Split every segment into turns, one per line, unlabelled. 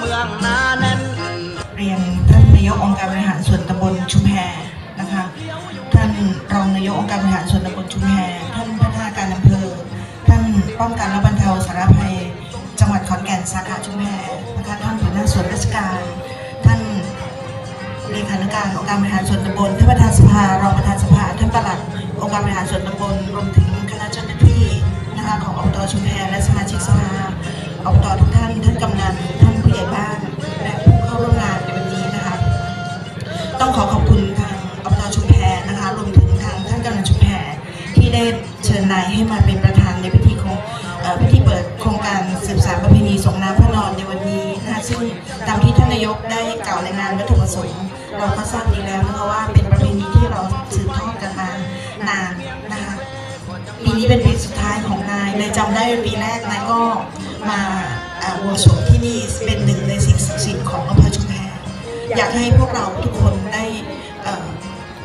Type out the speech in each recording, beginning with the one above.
เมืองนาแน่น
เรียนท่านนายกองค์การบริหารส่วนตำบลชุมแพ นะคะท่านรองนายกองค์การบริหารส่วนตำบลชุมแพท่านพัฒนาการอำเภอ ท่านป้องกันและบรรเทาสาธารณภัย จังหวัดขอนแก่นสาขาชุมแพนะคะท่านหัวหน้าส่วนราชการ ท่านเลขานุการองค์การบริหารส่วนตำบลท่านประธานสภารองประธานสภาท่านปลัดองค์การบริหารส่วนตำบล เชิญนายให้มาเป็นประธานในพิธีของเอ่อพิธีเปิดโครงการสืบสานประเพณีส่งน้ำพระนอนในวันนี้นะคะซึ่งตามที่ท่านนายกได้กล่าวในงานวัตถุประสงค์เราก็ทราบดีแล้วนะคะว่าเป็นประเพณีที่เราสืบทอดกันมานานนะคะปีนี้เป็นปีสุดท้ายของนายเลยจำได้ปีแรกนายก็มาบวงสรวงที่นี่เป็นหนึ่งในสิ่งศักดิ์สิทธิ์ของอำเภอชุมแพอยากให้พวกเราทุกคนได้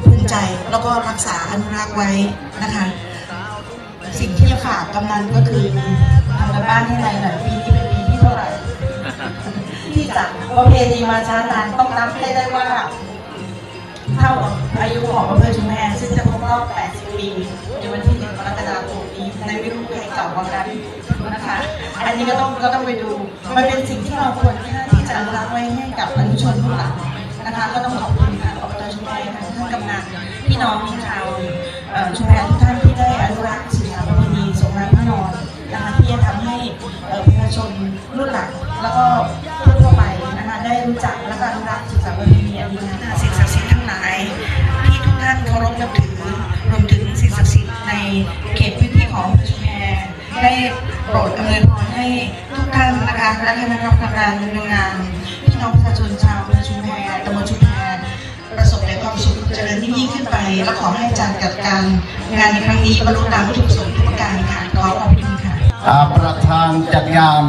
ภูมิใจแล้วก็รักษาอนุรักษ์ไว้นะคะ สิ่งที่จะฝากกำนันก็คือทำกันบ้านให้นายหน่อยปีนี้เป็นปีที่เท่าไหร่ ที่จะประเพณีมาช้านานต้องนับให้ได้ว่า เท่ากับอายุของอำเภอชุมแพซึ่งจะครบรอบ 80 ปีในวันที่ 1 กรกฎาคมนี้ในไม่รู้ใครเก่ากว่ากันนะคะ อันนี้ก็ต้องก็ต้องไปดู มันเป็นสิ่งที่เราควรที่จะรักษ์ไว้ให้กับอนุชนรุ่นหลังนะคะก็ต้องขอบคุณทางอบตชุมแพท่านกำนันพี่น้องชาวชุมแพทุกท่าน ชนรุ่นหลังแล้วก็ทั่วๆไปนะคะได้รู้จักและก็อนุรักษ์ศิลประเพณีอันดีงามสิ่งศักดิ์สิทธิ์ทั้งหลาย ที่ทุกท่านเคารพนับถือรวมถึงสิ่งศักดิ์สิทธิ์ในเขตพื้นที่ของชุมแพได้โปรดอำนวยพรให้ทุกท่านนะคะและคณะกรรมการดำเนินงานพี่น้องประชาชนชาวอำเภอชุมแพตำบลชุมแพประสบแต่ความสุขเจริญยิ่งยิ่งขึ้นไป และขอให้อาจารย์จัดการงานในครั้งนี้บรรลุตามวัตถุประสงค์ทุกประการค่ะขอขอบคุณค่ะ
การจัดงาน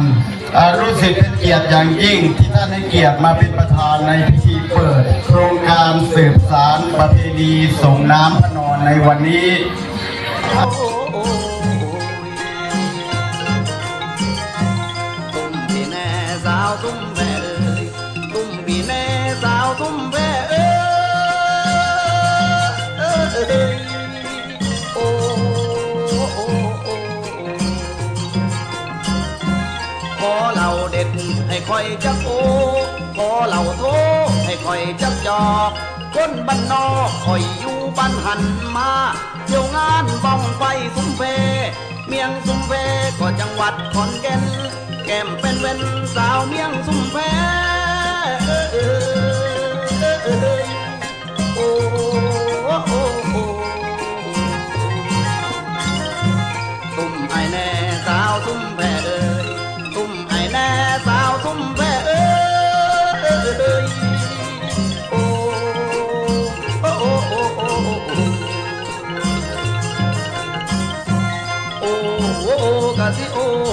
รู้สึกเป็นเกียรติอย่างยิ่งที่ท่านให้เกียรติมาเป็นประธานในพิธีเปิด โครงการสืบสารประเพณีส่งน้ำพระนอนในวันนี้
ตุ้มพี่แน่สาวตุ้มแพ่เอยจักโอขอเหล่าโทให้คอยจักจอกคนบ้านนอกคอยอยู่บ้านหันมาเที่ยวงานบ้องไฟสุมเพเมียงสุมเพก็จังหวัดขอนแก่น แก้มเป็นเว้นสาวเมียงสุมเพ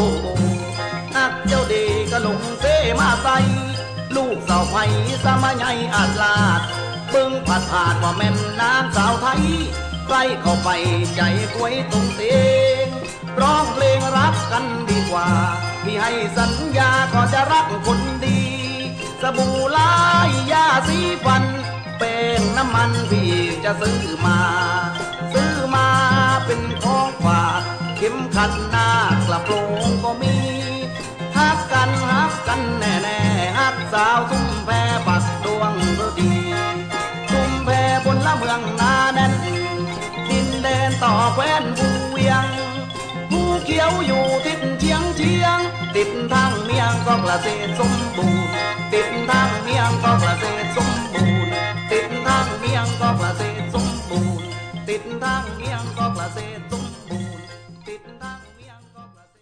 อ้นักเจ้าดีก็ลงเสมาใส่ลูกสาวไผ่สามาใหญ่อาจลาดเบิ่งผัดผาดว่าแม่นนางสาวไทยใกล้เข้าไปใจกวยตรงเตงร้องเพลงรักกันดีกว่า พี่ให้สัญญาก็จะรักคนดี สบู่ลายยาสีฟันเป็นน้ำมันพี่จะซื้อมา ซื้อมาเป็นของฝากเข็มขัดนา สาวซุ้มแพปักดวงฤดีซุ้มแพบนละเมืองนาแน่นดินเดนต่อแคว้นภูเวียงภูเขียวอยู่ทิศเชียงเชียง ติดทางเมียงก็ประเสสมบูรณ์ติดทางเมียงก็ประเสริสมบูรณ์ติดทางเมียงก็ประเสริสมบูรณ์ติดทางเมียงก็ประเสริสมบูรณ์ติดทางเมียงก็ประเส